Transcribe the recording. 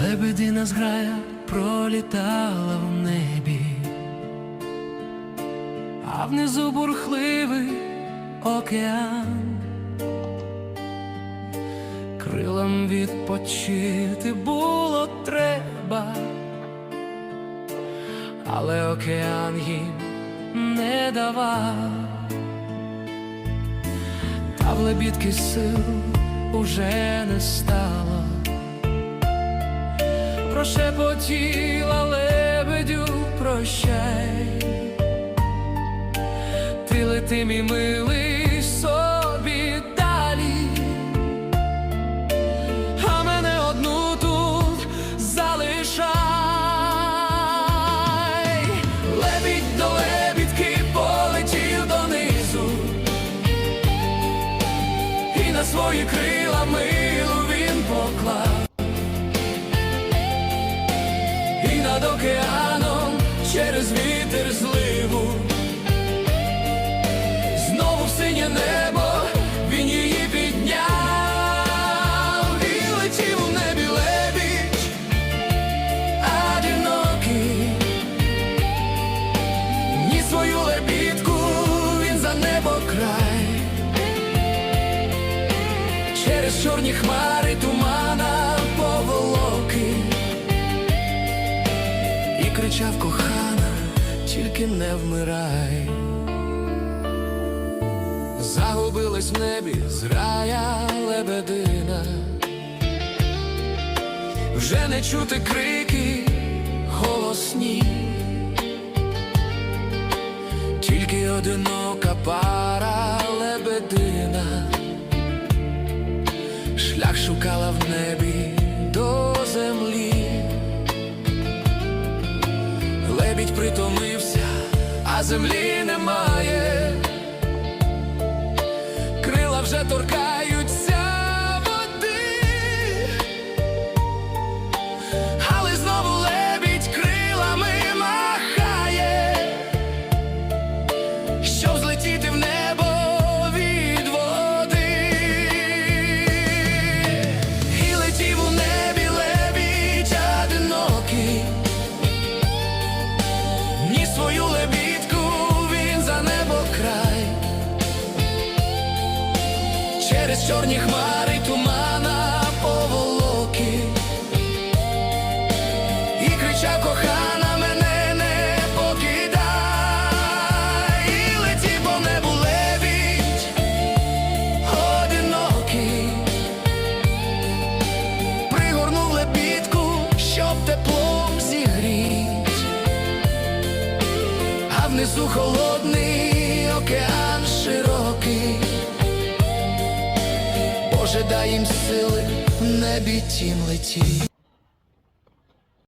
Лебедина зграя пролітала в небі, а внизу бурхливий океан. Крилам відпочити було треба, але океан їм не давав, та в лебідки сил уже не стало. Прошепотіла лебедю, прощай, ти лети, мій милий собі далі, а мене одну тут залишай, лебідь до лебідки полетів донизу, і на свої крила милу він поклав. І над океаном через вітер зливу. Знову в синє небо він її підняв і летів у небі лебідь, одинокий. Ні свою лебідку він за небо край. Через чорні хмари тумана кричав кохана, тільки не вмирай. Загубилась в небі зрая лебедина, вже не чути крики голосні, тільки одинока пара лебедина, шлях шукала в небі до землі. Лебідь притомився, а землі немає. Крила вже торкаються через чорні хмари тумана поволоки, і кричав кохана мене не покидай, і летів по небу лебідь одинокий, пригорнув щоб теплом зігріть. А внизу холодний океан широкий. Боже, дай їм сили небі тім летіть.